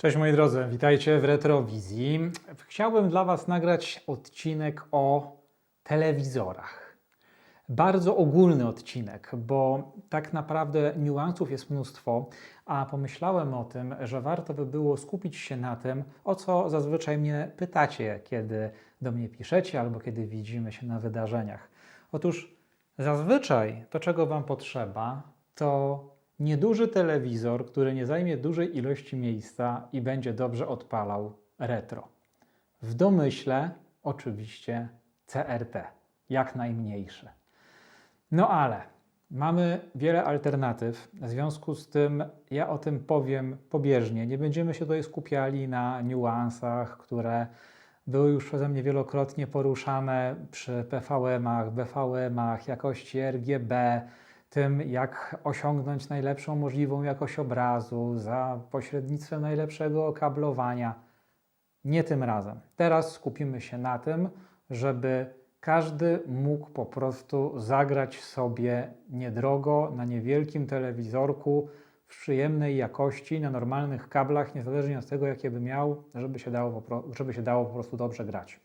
Cześć moi drodzy, witajcie w Retrowizji. Chciałbym dla Was nagrać odcinek o telewizorach. Bardzo ogólny odcinek, bo tak naprawdę niuansów jest mnóstwo, a pomyślałem o tym, że warto by było skupić się na tym, o co zazwyczaj mnie pytacie, kiedy do mnie piszecie albo kiedy widzimy się na wydarzeniach. Otóż zazwyczaj to, czego Wam potrzeba, to nieduży telewizor, który nie zajmie dużej ilości miejsca i będzie dobrze odpalał retro. W domyśle oczywiście CRT, jak najmniejszy. No ale mamy wiele alternatyw, w związku z tym ja o tym powiem pobieżnie. Nie będziemy się tutaj skupiali na niuansach, które były już przeze mnie wielokrotnie poruszane przy PVM-ach, BVM-ach, jakości RGB, tym, jak osiągnąć najlepszą możliwą jakość obrazu za pośrednictwem najlepszego okablowania. Nie tym razem. Teraz skupimy się na tym, żeby każdy mógł po prostu zagrać sobie niedrogo na niewielkim telewizorku w przyjemnej jakości, na normalnych kablach, niezależnie od tego, jakie by miał, żeby się dało żeby się dało po prostu dobrze grać.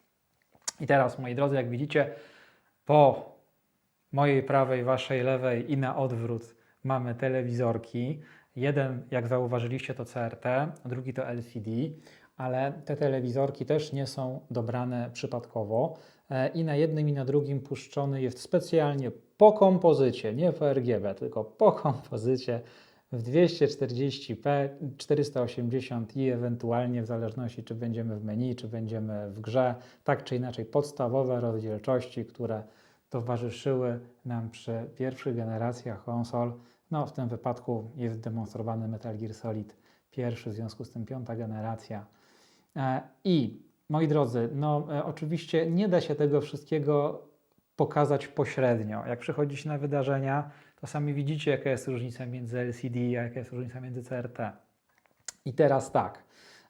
I teraz, moi drodzy, jak widzicie, po mojej prawej, waszej lewej i na odwrót mamy telewizorki. Jeden, jak zauważyliście, to CRT, drugi to LCD, ale te telewizorki też nie są dobrane przypadkowo. E, I na jednym i na drugim puszczony jest specjalnie po kompozycie, nie po RGB, tylko po kompozycie w 240p, 480 i ewentualnie w zależności czy będziemy w menu, czy będziemy w grze, tak czy inaczej podstawowe rozdzielczości, które towarzyszyły nam przy pierwszych generacjach konsol. No, w tym wypadku jest demonstrowany Metal Gear Solid pierwszy, w związku z tym piąta generacja. E, I moi drodzy, no e, oczywiście nie da się tego wszystkiego pokazać pośrednio. Jak przychodzicie na wydarzenia, to sami widzicie, jaka jest różnica między LCD, a jaka jest różnica między CRT. I teraz tak,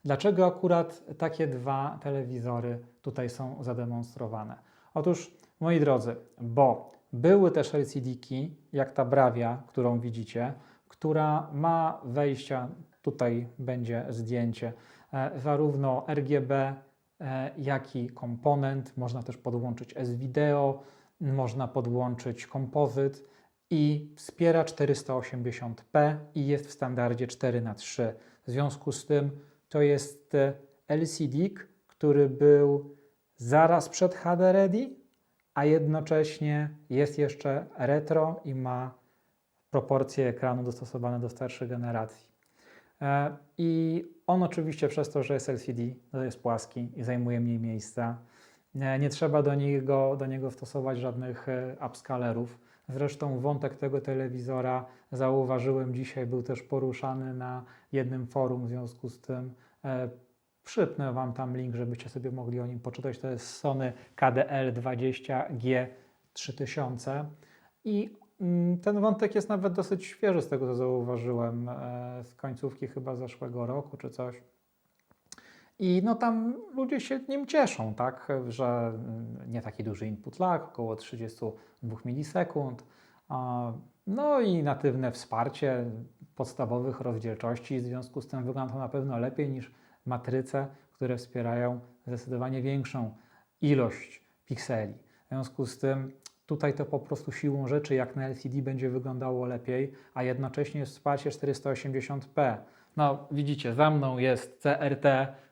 dlaczego akurat takie dwa telewizory tutaj są zademonstrowane? Otóż, moi drodzy, bo były też LCD-ki, jak ta Bravia, którą widzicie, która ma wejścia, tutaj będzie zdjęcie, e, zarówno RGB, e, jak i komponent. Można też podłączyć S-Video, można podłączyć kompozyt i wspiera 480p i jest w standardzie 4x3. W związku z tym to jest e, LCD, który był zaraz przed HD Ready, a jednocześnie jest jeszcze retro i ma proporcje ekranu dostosowane do starszych generacji. E, I on oczywiście przez to, że jest LCD, to jest płaski i zajmuje mniej miejsca. Nie, nie trzeba do niego, do niego stosować żadnych e, upscalerów. Zresztą wątek tego telewizora zauważyłem dzisiaj, był też poruszany na jednym forum, w związku z tym e, przypnę Wam tam link, żebyście sobie mogli o nim poczytać. To jest Sony KDL20G 3000 i mm, ten wątek jest nawet dosyć świeży z tego, co zauważyłem e, z końcówki chyba zeszłego roku czy coś. I no tam ludzie się nim cieszą, tak, że mm, nie taki duży input lag, około 32 milisekund. No i natywne wsparcie podstawowych rozdzielczości, w związku z tym wygląda to na pewno lepiej niż matryce, które wspierają zdecydowanie większą ilość pikseli. W związku z tym tutaj to po prostu siłą rzeczy jak na LCD będzie wyglądało lepiej, a jednocześnie jest wsparcie 480p. No widzicie, za mną jest CRT,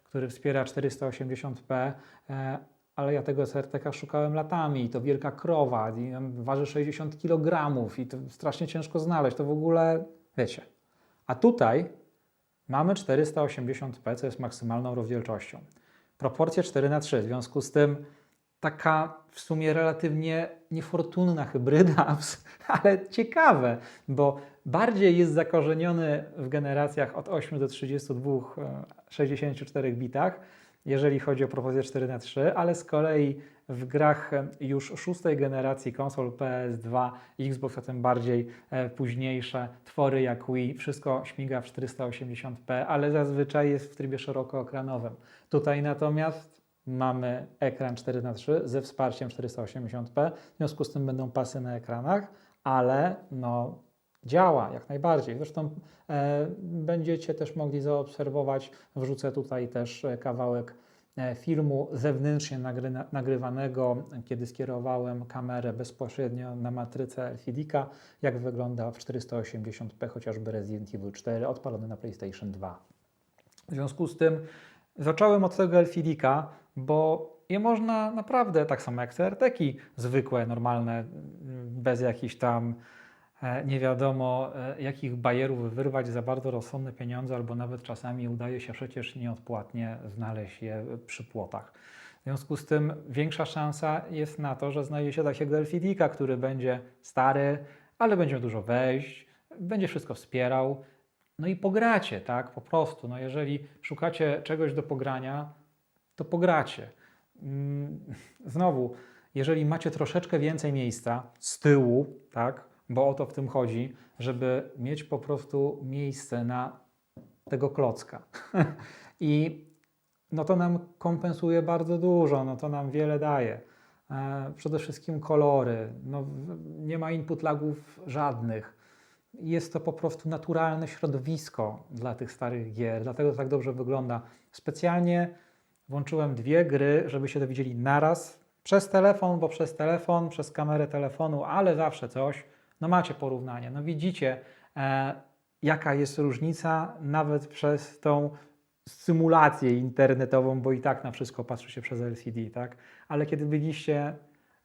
który wspiera 480p, e, ale ja tego CRT szukałem latami i to wielka krowa, i waży 60 kg i to strasznie ciężko znaleźć, to w ogóle, wiecie. A tutaj mamy 480p, co jest maksymalną rozdzielczością. Proporcje 4 na 3 w związku z tym taka w sumie relatywnie niefortunna hybryda, ale ciekawe, bo bardziej jest zakorzeniony w generacjach od 8 do 32, e, 64 bitach, jeżeli chodzi o proporcję 4 na 3 ale z kolei w grach już szóstej generacji konsol PS2 i Xbox, a tym bardziej e, późniejsze twory jak Wii, wszystko śmiga w 480p, ale zazwyczaj jest w trybie szerokoekranowym. Tutaj natomiast mamy ekran 4x3 ze wsparciem 480p, w związku z tym będą pasy na ekranach, ale no, Działa jak najbardziej. Zresztą e, będziecie też mogli zaobserwować, wrzucę tutaj też e, kawałek filmu zewnętrznie nagry, nagrywanego, kiedy skierowałem kamerę bezpośrednio na matrycę LCD-ka, jak wygląda w 480p chociażby Resident Evil 4 odpalony na PlayStation 2. W związku z tym zacząłem od tego LCD-ka, bo je można naprawdę, tak samo jak CRT-ki zwykłe, normalne, bez jakichś tam e, nie wiadomo e, jakich bajerów wyrwać za bardzo rozsądne pieniądze, albo nawet czasami udaje się przecież nieodpłatnie znaleźć je przy płotach. W związku z tym większa szansa jest na to, że znajdzie się takiego LCD-ka, który będzie stary, ale będzie dużo wejść, będzie wszystko wspierał, no i pogracie, tak, po prostu. No jeżeli szukacie czegoś do pogrania, to pogracie. Mm, Znowu, jeżeli macie troszeczkę więcej miejsca z tyłu, tak, bo o to w tym chodzi, żeby mieć po prostu miejsce na tego klocka. I no to nam kompensuje bardzo dużo, no to nam wiele daje. E, Przede wszystkim kolory, no, nie ma input lagów żadnych. Jest to po prostu naturalne środowisko dla tych starych gier, dlatego tak dobrze wygląda. Specjalnie włączyłem dwie gry, żebyście to widzieli naraz. Przez telefon, bo przez telefon, przez kamerę telefonu, ale zawsze coś. No macie porównanie, no widzicie, e, jaka jest różnica nawet przez tą symulację internetową, bo i tak na wszystko patrzy się przez LCD, tak? Ale kiedy byliście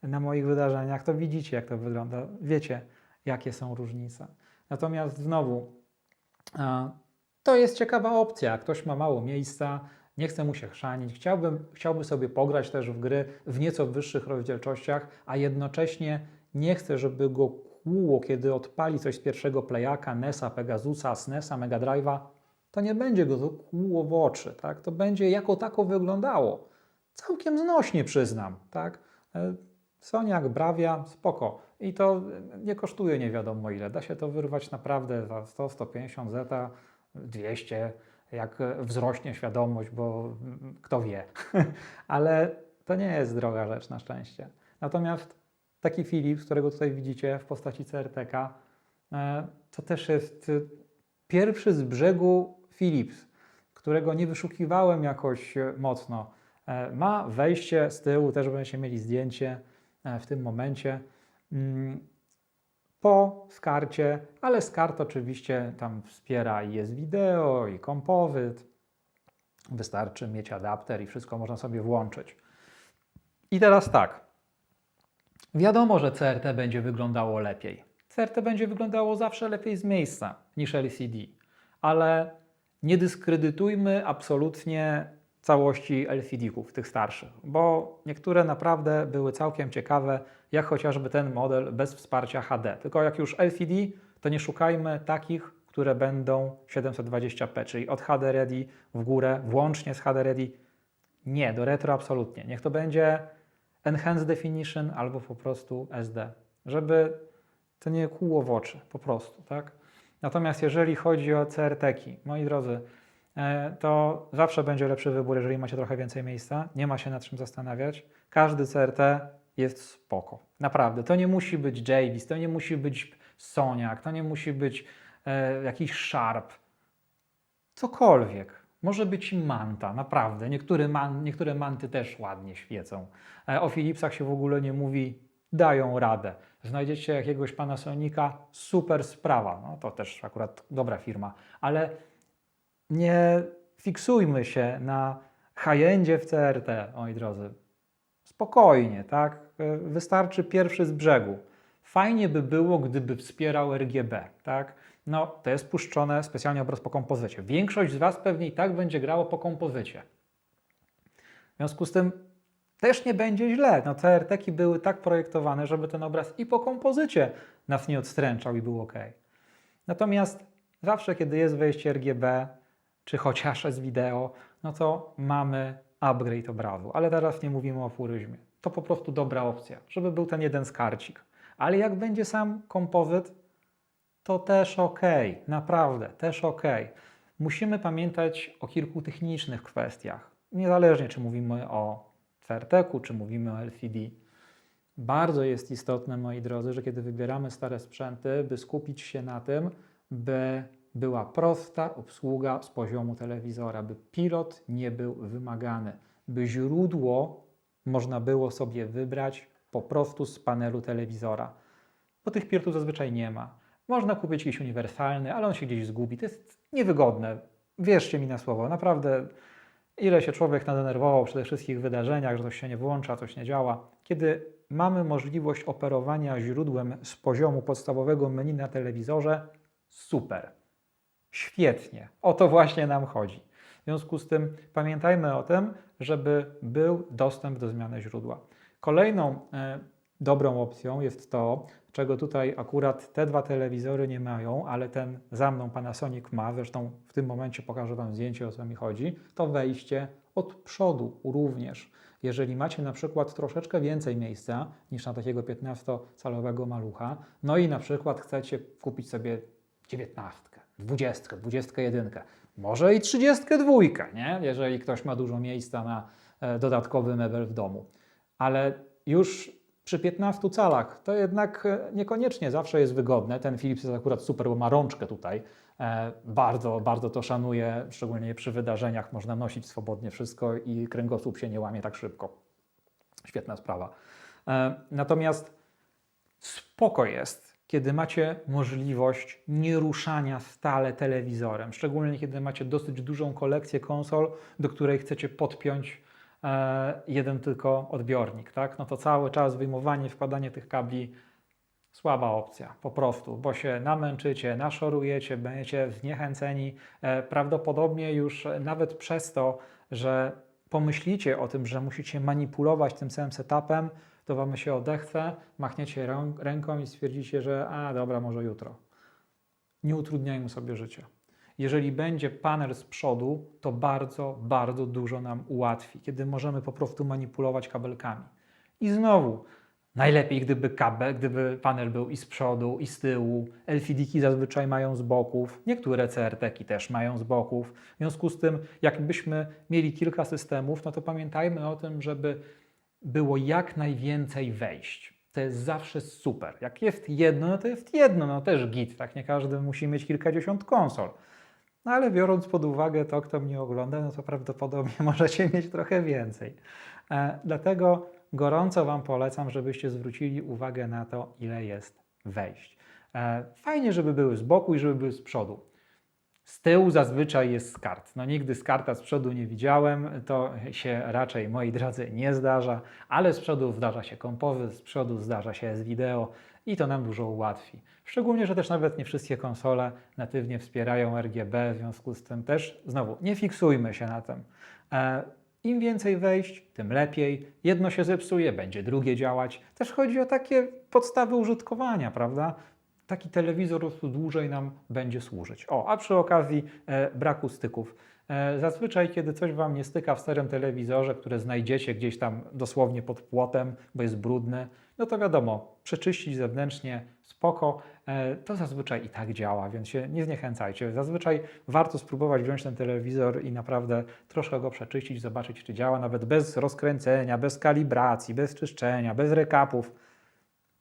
na moich wydarzeniach, to widzicie, jak to wygląda. Wiecie, jakie są różnice. Natomiast znowu, e, to jest ciekawa opcja. Ktoś ma mało miejsca, nie chce mu się chrzanić, chciałbym, chciałby sobie pograć też w gry w nieco wyższych rozdzielczościach, a jednocześnie nie chce, żeby go kiedy odpali coś z pierwszego playaka, NESa, Pegasusa, SNESa, Mega Drive'a, to nie będzie go to kłuło w oczy, tak? To będzie jako tako wyglądało. Całkiem znośnie przyznam, tak? E, Soniak, Bravia, spoko. I to nie kosztuje nie wiadomo ile. Da się to wyrwać naprawdę za 100, 150 zeta, 200, jak wzrośnie świadomość, bo mm, kto wie. Ale to nie jest droga rzecz na szczęście. Natomiast taki Philips, którego tutaj widzicie w postaci CRTK, e, to też jest y, pierwszy z brzegu Philips, którego nie wyszukiwałem jakoś e, mocno. E, Ma wejście z tyłu, też będziecie mieli zdjęcie e, w tym momencie. Mm, Po skarcie, ale skart oczywiście tam wspiera i jest wideo, i kompozyt. Wystarczy mieć adapter i wszystko można sobie włączyć. I teraz tak. Wiadomo, że CRT będzie wyglądało lepiej. CRT będzie wyglądało zawsze lepiej z miejsca niż LCD, ale nie dyskredytujmy absolutnie całości LCD-ków, tych starszych, bo niektóre naprawdę były całkiem ciekawe, jak chociażby ten model bez wsparcia HD. Tylko jak już LCD, to nie szukajmy takich, które będą 720p, czyli od HD Ready w górę, włącznie z HD Ready. Nie, do retro absolutnie. Niech to będzie Enhanced Definition albo po prostu SD, żeby to nie kłuło w oczy, po prostu, tak? Natomiast jeżeli chodzi o CRT-ki, moi drodzy, e, to zawsze będzie lepszy wybór, jeżeli macie trochę więcej miejsca, nie ma się nad czym zastanawiać. Każdy CRT jest spoko, naprawdę. To nie musi być Javis, to nie musi być Soniak, to nie musi być e, jakiś Sharp, cokolwiek. Może być manta, naprawdę. Niektóre, man, niektóre manty też ładnie świecą. E, O Philipsach się w ogóle nie mówi, dają radę. Znajdziecie jakiegoś Panasonica, super sprawa. No to też akurat dobra firma, ale nie fiksujmy się na high-endzie w CRT, moi drodzy. Spokojnie, tak? E, Wystarczy pierwszy z brzegu. Fajnie by było, gdyby wspierał RGB, tak? No, to jest puszczone specjalnie obraz po kompozycie. Większość z Was pewnie i tak będzie grało po kompozycie. W związku z tym też nie będzie źle. No, CRT-ki były tak projektowane, żeby ten obraz i po kompozycie nas nie odstręczał i był ok. Natomiast zawsze, kiedy jest wejście RGB, czy chociaż z wideo, no to mamy upgrade obrazu. Ale teraz nie mówimy o furyzmie. To po prostu dobra opcja, żeby był ten jeden skarcik. Ale jak będzie sam kompozyt, to też ok, naprawdę, też ok. Musimy pamiętać o kilku technicznych kwestiach, niezależnie czy mówimy o CRT-ku, czy mówimy o LCD. Bardzo jest istotne, moi drodzy, że kiedy wybieramy stare sprzęty, by skupić się na tym, by była prosta obsługa z poziomu telewizora, by pilot nie był wymagany, by źródło można było sobie wybrać po prostu z panelu telewizora, bo tych pilotów zazwyczaj nie ma. Można kupić jakiś uniwersalny, ale on się gdzieś zgubi. To jest niewygodne. Wierzcie mi na słowo, naprawdę ile się człowiek nadenerwował przy tych wszystkich wydarzeniach, że coś się nie włącza, coś nie działa. Kiedy mamy możliwość operowania źródłem z poziomu podstawowego menu na telewizorze, super. Świetnie. O to właśnie nam chodzi. W związku z tym pamiętajmy o tym, żeby był dostęp do zmiany źródła. Kolejną e, dobrą opcją jest to, czego tutaj akurat te dwa telewizory nie mają, ale ten za mną Panasonic ma, zresztą w tym momencie pokażę Wam zdjęcie o co mi chodzi, to wejście od przodu również. Jeżeli macie na przykład troszeczkę więcej miejsca niż na takiego 15-calowego malucha, no i na przykład chcecie kupić sobie 19, 20, 21, może i 32, nie? jeżeli ktoś ma dużo miejsca na e, dodatkowy mebel w domu. Ale już przy 15 calach to jednak e, niekoniecznie zawsze jest wygodne. Ten Philips jest akurat super, bo ma rączkę tutaj. E, bardzo, bardzo to szanuję, szczególnie przy wydarzeniach można nosić swobodnie wszystko i kręgosłup się nie łamie tak szybko. Świetna sprawa. E, Natomiast spoko jest, kiedy macie możliwość nieruszania stale telewizorem, szczególnie kiedy macie dosyć dużą kolekcję konsol, do której chcecie podpiąć jeden tylko odbiornik, tak? No to cały czas wyjmowanie, wkładanie tych kabli słaba opcja, po prostu, bo się namęczycie, naszorujecie, będziecie zniechęceni. E, prawdopodobnie już nawet przez to, że pomyślicie o tym, że musicie manipulować tym samym setupem, to wam się odechce, machniecie ręką i stwierdzicie, że a dobra, może jutro. Nie utrudniajmy sobie życia. Jeżeli będzie panel z przodu, to bardzo, bardzo dużo nam ułatwi, kiedy możemy po prostu manipulować kabelkami. I znowu, najlepiej gdyby kabel, gdyby panel był i z przodu, i z tyłu. LCD-ki zazwyczaj mają z boków, niektóre CRT-ki też mają z boków. W związku z tym, jakbyśmy mieli kilka systemów, no to pamiętajmy o tym, żeby było jak najwięcej wejść. To jest zawsze super. Jak jest jedno, no to jest jedno, no też git, tak? Nie każdy musi mieć kilkadziesiąt konsol. No ale biorąc pod uwagę to, kto mnie ogląda, no to prawdopodobnie możecie mieć trochę więcej. E, dlatego gorąco Wam polecam, żebyście zwrócili uwagę na to, ile jest wejść. E, fajnie, żeby były z boku i żeby były z przodu. Z tyłu zazwyczaj jest z kart. No nigdy z karta z przodu nie widziałem, to się raczej, moi drodzy, nie zdarza, ale z przodu zdarza się kompowy, z przodu zdarza się z wideo i to nam dużo ułatwi. Szczególnie, że też nawet nie wszystkie konsole natywnie wspierają RGB, w związku z tym też, znowu, nie fiksujmy się na tym. E, Im więcej wejść, tym lepiej. Jedno się zepsuje, będzie drugie działać. Też chodzi o takie podstawy użytkowania, prawda? taki telewizor dłużej nam będzie służyć. O, a przy okazji e, braku styków. E, zazwyczaj, kiedy coś Wam nie styka w starym telewizorze, które znajdziecie gdzieś tam dosłownie pod płotem, bo jest brudny, no to wiadomo, przeczyścić zewnętrznie, spoko, e, to zazwyczaj i tak działa, więc się nie zniechęcajcie. Zazwyczaj warto spróbować wziąć ten telewizor i naprawdę troszkę go przeczyścić, zobaczyć, czy działa, nawet bez rozkręcenia, bez kalibracji, bez czyszczenia, bez rekapów.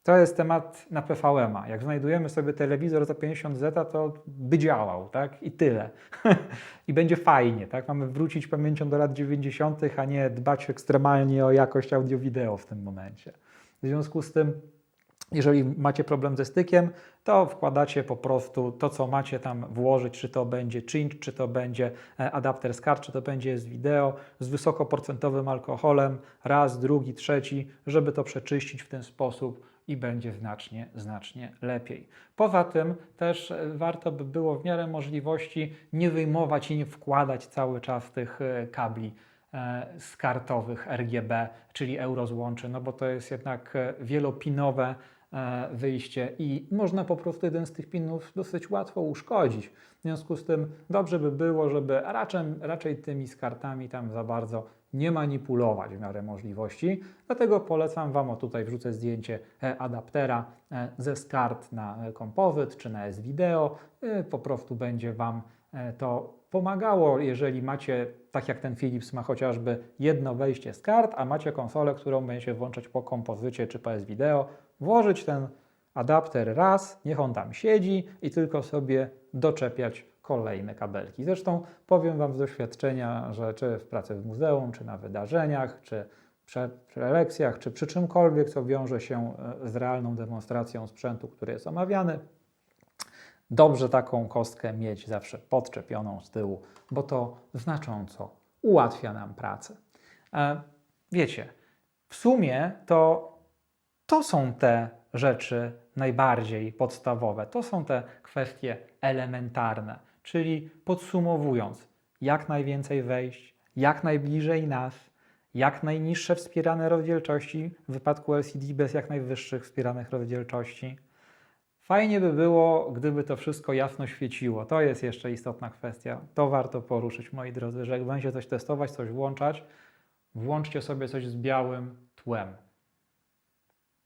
To jest temat na PVM-a. Jak znajdujemy sobie telewizor za 50 zeta, to by działał, tak? I tyle. I będzie fajnie, tak? Mamy wrócić pamięcią do lat 90., a nie dbać ekstremalnie o jakość audio-wideo w tym momencie. W związku z tym, jeżeli macie problem ze stykiem, to wkładacie po prostu to, co macie tam włożyć, czy to będzie cinch, czy to będzie e, adapter z kart, czy to będzie z wideo, z wysokoprocentowym alkoholem, raz, drugi, trzeci, żeby to przeczyścić w ten sposób i będzie znacznie, znacznie lepiej. Poza tym też e, warto by było w miarę możliwości nie wyjmować i nie wkładać cały czas tych e, kabli e, skartowych RGB, czyli eurozłączy, no bo to jest jednak wielopinowe wyjście i można po prostu jeden z tych pinów dosyć łatwo uszkodzić. W związku z tym dobrze by było, żeby raczej, raczej tymi skartami tam za bardzo nie manipulować w miarę możliwości. Dlatego polecam Wam, o tutaj wrzucę zdjęcie e, adaptera e, ze skart na e, kompozyt czy na S-Video. Po prostu będzie Wam to pomagało, jeżeli macie, tak jak ten Philips ma chociażby jedno wejście z kart, a macie konsolę, którą będziecie włączać po kompozycie czy PS Video, włożyć ten adapter raz, niech on tam siedzi i tylko sobie doczepiać kolejne kabelki. Zresztą powiem Wam z doświadczenia, że czy w pracy w muzeum, czy na wydarzeniach, czy przy prelekcjach, czy przy czymkolwiek, co wiąże się e, z realną demonstracją sprzętu, który jest omawiany, dobrze taką kostkę mieć zawsze podczepioną z tyłu, bo to znacząco ułatwia nam pracę. E, Wiecie, w sumie to to są te rzeczy najbardziej podstawowe, to są te kwestie elementarne, czyli podsumowując, jak najwięcej wejść, jak najbliżej nas, jak najniższe wspierane rozdzielczości, w wypadku LCD bez jak najwyższych wspieranych rozdzielczości. Fajnie by było, gdyby to wszystko jasno świeciło. To jest jeszcze istotna kwestia. To warto poruszyć, moi drodzy, że jak będziecie coś testować, coś włączać, włączcie sobie coś z białym tłem.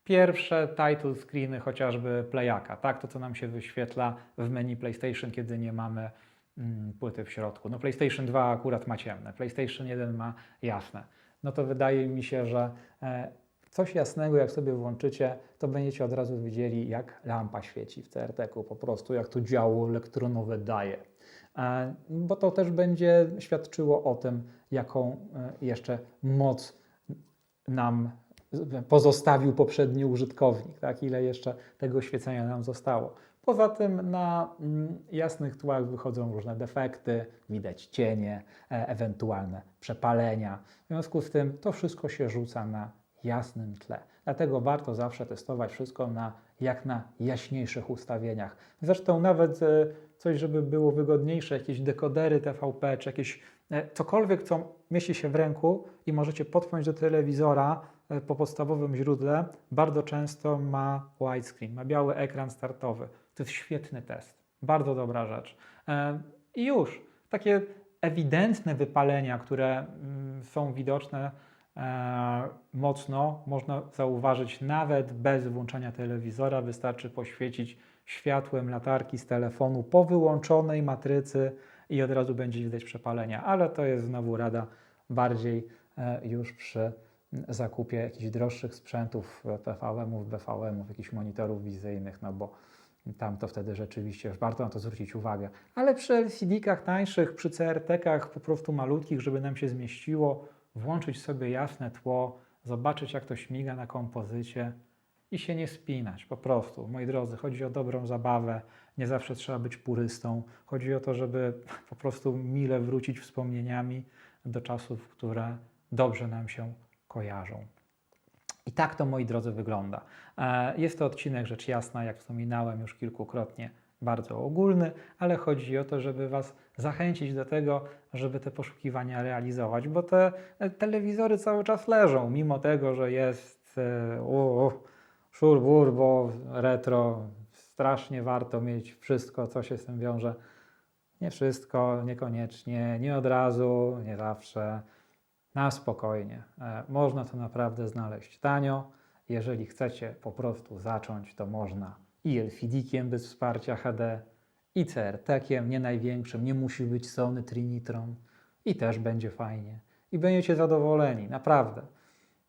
Pierwsze title screeny chociażby Playaka, tak? To, co nam się wyświetla w menu PlayStation, kiedy nie mamy mm, płyty w środku. No PlayStation 2 akurat ma ciemne, PlayStation 1 ma jasne. No to wydaje mi się, że e, coś jasnego, jak sobie włączycie, to będziecie od razu widzieli, jak lampa świeci w CRT-ku, po prostu jak to działo elektronowe daje. E, Bo to też będzie świadczyło o tym, jaką e, jeszcze moc nam pozostawił poprzedni użytkownik, tak? ile jeszcze tego świecenia nam zostało. Poza tym na mm, jasnych tłach wychodzą różne defekty, widać cienie, e, ewentualne przepalenia. W związku z tym to wszystko się rzuca na jasnym tle. Dlatego warto zawsze testować wszystko na jak na jaśniejszych ustawieniach. Zresztą nawet e, coś, żeby było wygodniejsze, jakieś dekodery TVP, czy jakieś e, cokolwiek, co mieści się w ręku i możecie podpiąć do telewizora po podstawowym źródle, bardzo często ma widescreen, ma biały ekran startowy. To jest świetny test, bardzo dobra rzecz. E, I już, takie ewidentne wypalenia, które mm, są widoczne e, mocno, można zauważyć nawet bez włączania telewizora. Wystarczy poświecić światłem latarki z telefonu po wyłączonej matrycy i od razu będzie widać przepalenia, ale to jest znowu rada bardziej e, już przy zakupie jakichś droższych sprzętów, PVM-ów, BVM-ów, jakichś monitorów wizyjnych, no bo tam to wtedy rzeczywiście warto na to zwrócić uwagę. Ale przy LCD-kach tańszych, przy CRT-kach po prostu malutkich, żeby nam się zmieściło, włączyć sobie jasne tło, zobaczyć jak to śmiga na kompozycie i się nie spinać. Po prostu, moi drodzy, chodzi o dobrą zabawę. Nie zawsze trzeba być purystą. Chodzi o to, żeby po prostu mile wrócić wspomnieniami do czasów, które dobrze nam się kojarzą. I tak to, moi drodzy, wygląda. E, Jest to odcinek, rzecz jasna, jak wspominałem już kilkukrotnie, bardzo ogólny, ale chodzi o to, żeby Was zachęcić do tego, żeby te poszukiwania realizować, bo te e, telewizory cały czas leżą, mimo tego, że jest e, u, szurbur, bo retro, strasznie warto mieć wszystko, co się z tym wiąże. Nie wszystko, niekoniecznie, nie od razu, nie zawsze na spokojnie. E, Można to naprawdę znaleźć tanio. Jeżeli chcecie po prostu zacząć, to można i LCD-kiem bez wsparcia HD, i CRT-kiem, nie największym, nie musi być Sony Trinitron i też będzie fajnie. I będziecie zadowoleni, naprawdę.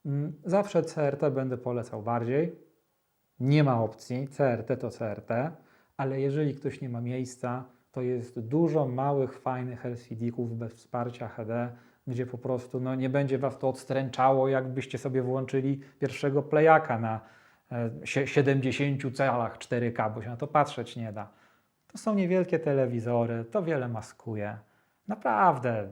Mm, Zawsze CRT będę polecał bardziej. Nie ma opcji, CRT to CRT, ale jeżeli ktoś nie ma miejsca, to jest dużo małych, fajnych LCD-ków bez wsparcia HD, gdzie po prostu no, nie będzie Was to odstręczało, jakbyście sobie włączyli pierwszego playaka na e, sie- 70 calach 4K, bo się na to patrzeć nie da. To są niewielkie telewizory, to wiele maskuje. Naprawdę,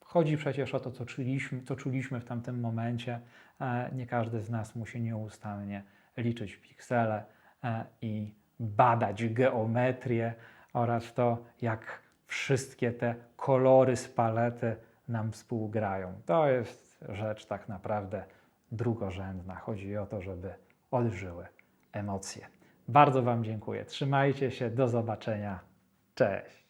chodzi przecież o to, co czuliśmy, co czuliśmy w tamtym momencie. E, Nie każdy z nas musi nieustannie liczyć piksele e, i badać geometrię oraz to, jak wszystkie te kolory z palety nam współgrają. To jest rzecz tak naprawdę drugorzędna. Chodzi o to, żeby odżyły emocje. Bardzo Wam dziękuję. Trzymajcie się, do zobaczenia. Cześć.